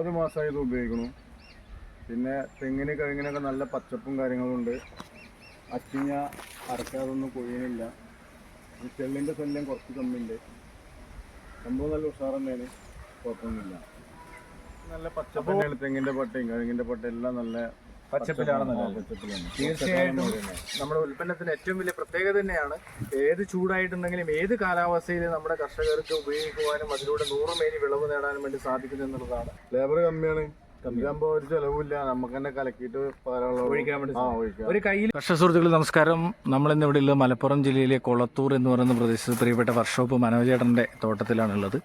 ഒമ്പത് മാസമായി ഇത് ഉപയോഗിക്കുന്നു. പിന്നെ തെങ്ങിന് കഴിഞ്ഞിനൊക്കെ നല്ല പച്ചപ്പും കാര്യങ്ങളും ഉണ്ട്. അച്ചിങ്ങ അരക്കാതൊന്നും കൊഴിയണില്ല ഈ ചെള്ളിന്റെ ശല്യം കുറച്ച് കമ്മിയുണ്ട്. സംഭവം നല്ല ഉഷാറന്നേന് കുഴപ്പമൊന്നുമില്ല. നല്ല പച്ചപ്പ് തെങ്ങിന്റെ പട്ടയും കഴിഞ്ഞിന്റെ പട്ടയും എല്ലാം നല്ല പച്ചപ്പിലാണെന്നല്ലേ തീർച്ചയായിട്ടും നമ്മുടെ ഉൽപ്പന്നത്തിന് ഏറ്റവും വലിയ പ്രത്യേകത തന്നെയാണ് ഏത് ചൂടായിട്ടുണ്ടെങ്കിലും ഏത് കാലാവസ്ഥയിലും നമ്മുടെ കർഷകർക്ക് ഉപയോഗിക്കുവാനും അതിലൂടെ നൂറ് മേനി വിളവ് നേടാനും വേണ്ടി സാധിക്കുന്നു എന്നുള്ളതാണ്. ലേബർ കമ്മിയാണ്. ഒരു ചെലവില്ല നമുക്ക് തന്നെ കലക്കിയിട്ട് ഒഴിക്കാൻ വേണ്ടി ഒരു കയ്യിൽ കർഷക സുഹൃത്തുക്കൾ നമസ്കാരം. നമ്മൾ ഇന്ന് ഇവിടെ ഉള്ളത് മലപ്പുറം ജില്ലയിലെ കൊളത്തൂർ എന്ന് പറയുന്ന പ്രദേശത്ത് പ്രിയപ്പെട്ട വർഷോപ്പ് മനോജേട്ടന്റെ തോട്ടത്തിലാണുള്ളത്.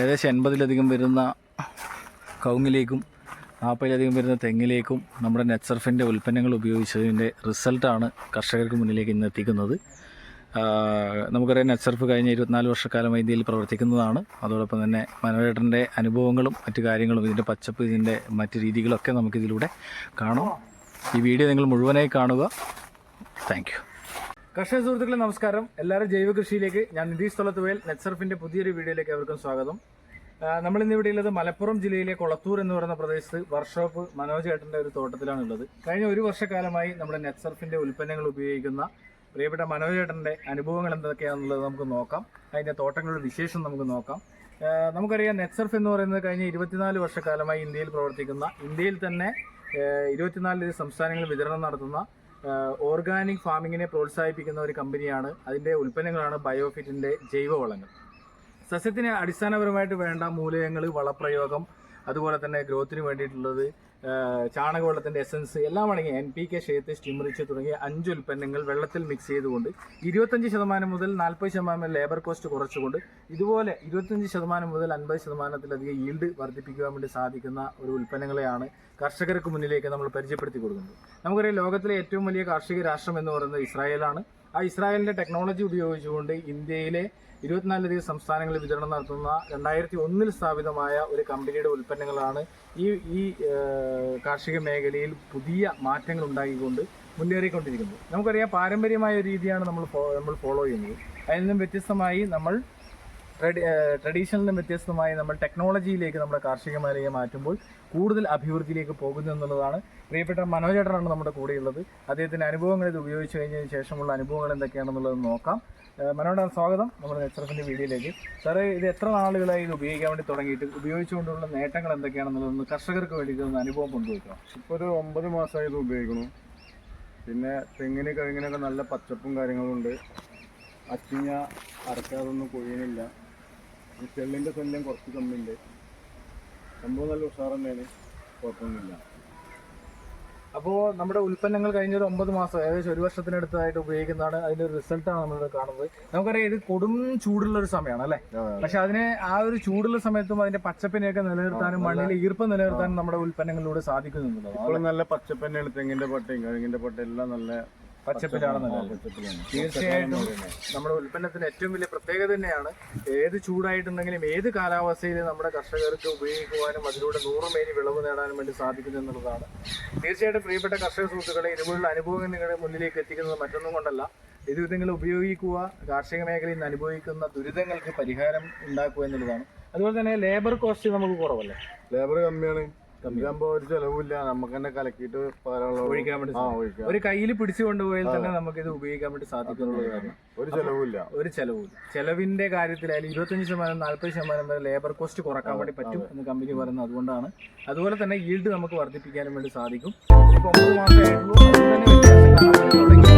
ഏകദേശം എൺപതിലധികം വരുന്ന കവുങ്ങിലേക്കും നാൽപ്പതിലധികം വരുന്ന തെങ്ങിലേക്കും നമ്മുടെ നെറ്റ്സർഫിന്റെ ഉൽപ്പന്നങ്ങൾ ഉപയോഗിച്ചതിന്റെ റിസൾട്ടാണ് കർഷകർക്ക് മുന്നിലേക്ക് ഇന്ന് എത്തിക്കുന്നത്. നമുക്കറിയാം നെറ്റ്സർഫ് കഴിഞ്ഞ ഇരുപത്തിനാല് വർഷക്കാലമായി ഇന്ത്യയിൽ പ്രവർത്തിക്കുന്നതാണ്. അതോടൊപ്പം തന്നെ മനോരേട്ടന്റെ അനുഭവങ്ങളും മറ്റു കാര്യങ്ങളും ഇതിന്റെ പച്ചപ്പ് ഇതിന്റെ മറ്റ് രീതികളൊക്കെ നമുക്കിതിലൂടെ കാണാം. ഈ വീഡിയോ നിങ്ങൾ മുഴുവനായി കാണുക. താങ്ക് യു കർഷക സുഹൃത്തുക്കളെ നമസ്കാരം. എല്ലാവരും ജൈവ കൃഷിയിലേക്ക് ഞാൻ നിതീഷ് തൊളത്തുവേൽ നെറ്റ്സർഫിന്റെ പുതിയൊരു വീഡിയോയിലേക്ക് അവർക്കും സ്വാഗതം. നമ്മൾ ഇന്ന് ഇവിടെ ഉള്ളത് മലപ്പുറം ജില്ലയിലെ കൊളത്തൂർ എന്ന് പറയുന്ന പ്രദേശത്ത് വർക്ക്ഷോപ്പ് മനോജ് ഏട്ടന്റെ ഒരു തോട്ടത്തിലാണുള്ളത്. കഴിഞ്ഞ ഒരു വർഷക്കാലമായി നമ്മുടെ നെറ്റ്സർഫിന്റെ ഉൽപ്പന്നങ്ങൾ ഉപയോഗിക്കുന്ന പ്രിയപ്പെട്ട മനോജ് ഏട്ടന്റെ അനുഭവങ്ങൾ എന്തൊക്കെയാണെന്നുള്ളത് നമുക്ക് നോക്കാം. അതിന്റെ തോട്ടങ്ങളുടെ വിശേഷം നമുക്ക് നോക്കാം. നമുക്കറിയാം നെറ്റ്സർഫ് എന്ന് പറയുന്നത് കഴിഞ്ഞ ഇരുപത്തിനാല് വർഷക്കാലമായി ഇന്ത്യയിൽ പ്രവർത്തിക്കുന്ന ഇന്ത്യയിൽ തന്നെ ഇരുപത്തിനാല് സംസ്ഥാനങ്ങളിൽ വിതരണം നടത്തുന്ന ഓർഗാനിക് ഫാമിങ്ങിനെ പ്രോത്സാഹിപ്പിക്കുന്ന ഒരു കമ്പനിയാണ്. അതിന്റെ ഉൽപ്പന്നങ്ങളാണ് ബയോഫിറ്റിന്റെ ജൈവവളങ്ങൾ. സസ്യത്തിന് അടിസ്ഥാനപരമായിട്ട് വേണ്ട മൂലകങ്ങൾ വളപ്രയോഗം അതുപോലെ തന്നെ ഗ്രോത്തിന് വേണ്ടിയിട്ടുള്ളത് ചാണകവെള്ളത്തിന്റെ എസൻസ് എല്ലാം അടങ്ങി എൻ പി കെ ഷേത്ത് സ്റ്റിമറിച്ച് തുടങ്ങിയ അഞ്ച് ഉൽപ്പന്നങ്ങൾ വെള്ളത്തിൽ മിക്സ് ചെയ്തുകൊണ്ട് ഇരുപത്തഞ്ച് ശതമാനം മുതൽ നാൽപ്പത് ശതമാനം ലേബർ കോസ്റ്റ് കുറച്ചുകൊണ്ട് ഇതുപോലെ ഇരുപത്തഞ്ച് ശതമാനം മുതൽ അൻപത് ശതമാനത്തിലധികം ഈൽഡ് വർദ്ധിപ്പിക്കുവാൻ വേണ്ടി സാധിക്കുന്ന ഒരു ഉൽപ്പന്നങ്ങളെയാണ് കർഷകർക്ക് മുന്നിലേക്ക് നമ്മൾ പരിചയപ്പെടുത്തി കൊടുക്കുന്നത്. നമുക്കറിയാം ലോകത്തിലെ ഏറ്റവും വലിയ കാർഷിക രാഷ്ട്രം എന്ന് പറയുന്നത് ഇസ്രായേലാണ്. ആ ഇസ്രായേലിന്റെ ടെക്നോളജി ഉപയോഗിച്ചുകൊണ്ട് ഇന്ത്യയിലെ ഇരുപത്തിനാലധികം സംസ്ഥാനങ്ങളിൽ വിതരണം നടത്തുന്ന രണ്ടായിരത്തി ഒന്നിൽ സ്ഥാപിതമായ ഒരു കമ്പനിയുടെ ഉൽപ്പന്നങ്ങളാണ് ഈ ഈ കാർഷിക മേഖലയിൽ പുതിയ മാറ്റങ്ങൾ ഉണ്ടാക്കിക്കൊണ്ട് മുന്നേറിക്കൊണ്ടിരിക്കുന്നത്. നമുക്കറിയാം പാരമ്പര്യമായ രീതിയാണ് നമ്മൾ നമ്മൾ ഫോളോ ചെയ്യുന്നത്. അതിൽ നിന്നും വ്യത്യസ്തമായി നമ്മൾ ട്രഡീഷണലിൽ നിന്നും വ്യത്യസ്തമായി നമ്മൾ ടെക്നോളജിയിലേക്ക് നമ്മുടെ കാർഷിക മേഖലയെ മാറ്റുമ്പോൾ കൂടുതൽ അഭിവൃദ്ധിയിലേക്ക് പോകുന്നു എന്നുള്ളതാണ് പ്രിയപ്പെട്ട മനോജേട്ടനാണ് നമ്മുടെ കൂടെയുള്ളത്. അദ്ദേഹത്തിന്റെ അനുഭവങ്ങൾ ഇത് ഉപയോഗിച്ച് കഴിഞ്ഞതിന് ശേഷമുള്ള അനുഭവങ്ങൾ എന്തൊക്കെയാണെന്നുള്ളത് നോക്കാം. മനോടാൻ സ്വാഗതം നമ്മുടെ നെച്ചറഫിന്റെ വീഡിയോയിലേക്ക്. സാറേ ഇത് എത്ര നാളുകളായി ഇത് ഉപയോഗിക്കാൻ വേണ്ടി തുടങ്ങിയിട്ട് ഉപയോഗിച്ചുകൊണ്ടുള്ള നേട്ടങ്ങൾ എന്തൊക്കെയാണെന്നുള്ളത് കർഷകർക്ക് വേണ്ടി അനുഭവം പങ്കുവയ്ക്കാം ഇപ്പോൾ ഒരു ഒമ്പത് മാസമായി ഇത് ഉപയോഗിക്കുന്നു പിന്നെ തെങ്ങിന് കഴിഞ്ഞിനൊക്കെ നല്ല പച്ചപ്പും കാര്യങ്ങളും ഉണ്ട്. അച്ചിങ്ങ അരക്കാതൊന്നും കൊഴിയണില്ല ഈ ചെള്ളിന്റെ ശല്യം കുറച്ച് കമ്മിയുണ്ട്. സംഭവം നല്ല ഉഷാർ തന്നെയാണ് കുഴപ്പമൊന്നുമില്ല. അപ്പോൾ നമ്മുടെ ഉൽപ്പന്നങ്ങൾ കഴിഞ്ഞ ഒരു ഒമ്പത് മാസം ഏകദേശം ഒരു വർഷത്തിനടുത്തായിട്ട് ഉപയോഗിക്കുന്നതാണ്. അതിന്റെ ഒരു റിസൾട്ടാണ് നമ്മൾ കാണുന്നത്. നമുക്കറിയാം ഇത് കൊടും ചൂടുള്ള ഒരു സമയമാണ് അല്ലേ? പക്ഷെ അതിനെ ആ ഒരു ചൂടുള്ള സമയത്തും അതിന്റെ പച്ചപ്പിനെയൊക്കെ നിലനിർത്താനും മണ്ണിൽ ഈർപ്പം നിലനിർത്താനും നമ്മുടെ ഉൽപ്പന്നങ്ങളിലൂടെ സാധിക്കുന്നുണ്ടല്ലോ ഇപ്പോൾ നല്ല പച്ചപ്പന്നെ തന്നെയാണ് തെങ്ങിന്റെ പട്ടയും കഴിഞ്ഞിന്റെ പട്ടയും എല്ലാം നല്ല പച്ചപ്പിലാണെന്നല്ലേ തീർച്ചയായിട്ടും നമ്മുടെ ഉൽപ്പന്നത്തിന് ഏറ്റവും വലിയ പ്രത്യേകത തന്നെയാണ് ഏത് ചൂടായിട്ടുണ്ടെങ്കിലും ഏത് കാലാവസ്ഥയിലും നമ്മുടെ കർഷകർക്ക് ഉപയോഗിക്കുവാനും അതിലൂടെ നൂറ് മേനി വിളവ് നേടാനും വേണ്ടി സാധിക്കുന്നു എന്നുള്ളതാണ്. തീർച്ചയായിട്ടും പ്രിയപ്പെട്ട കർഷക സുഹൃത്തുക്കളെ ഇതുപോലുള്ള അനുഭവങ്ങൾ നിങ്ങളുടെ മുന്നിലേക്ക് എത്തിക്കുന്നത് മറ്റൊന്നും കൊണ്ടല്ല. ഇത് നിങ്ങൾ ഉപയോഗിക്കുക കാർഷിക മേഖലയിൽ നിന്ന് അനുഭവിക്കുന്ന ദുരിതങ്ങൾക്ക് പരിഹാരം ഉണ്ടാക്കുക എന്നുള്ളതാണ്. അതുപോലെ തന്നെ ലേബർ കോസ്റ്റ് നമുക്ക് കുറവല്ലേ? ലേബർ കമ്മിയാണ്. കമ്മിയാകുമ്പോൾ ഒരു ചെലവില്ല നമുക്ക് തന്നെ കലക്കിയിട്ട് ഒഴിക്കാൻ വേണ്ടി ഒരു കയ്യിൽ പിടിച്ചു കൊണ്ടുപോയാൽ തന്നെ നമുക്ക് ഇത് ഉപയോഗിക്കാൻ വേണ്ടി സാധിക്കുന്നുള്ളതാണ് ഒരു ചെലവില്ല ഒരു ചെലവും ചെലവിന്റെ കാര്യത്തിലായാലും ഇരുപത്തഞ്ച് ശതമാനം നാല്പത് ശതമാനം വരെ ലേബർ കോസ്റ്റ് കുറയ്ക്കാൻ വേണ്ടി പറ്റും എന്ന് കമ്പനി പറയുന്നത് അതുകൊണ്ടാണ്. അതുപോലെ തന്നെ ഈൽഡ് നമുക്ക് വർദ്ധിപ്പിക്കാനും വേണ്ടി സാധിക്കും. ഇപ്പൊ ഒമ്പത് മാസമായിട്ടുള്ളൂ അതിൽ തന്നെ വ്യത്യാസം കാണാൻ തുടങ്ങി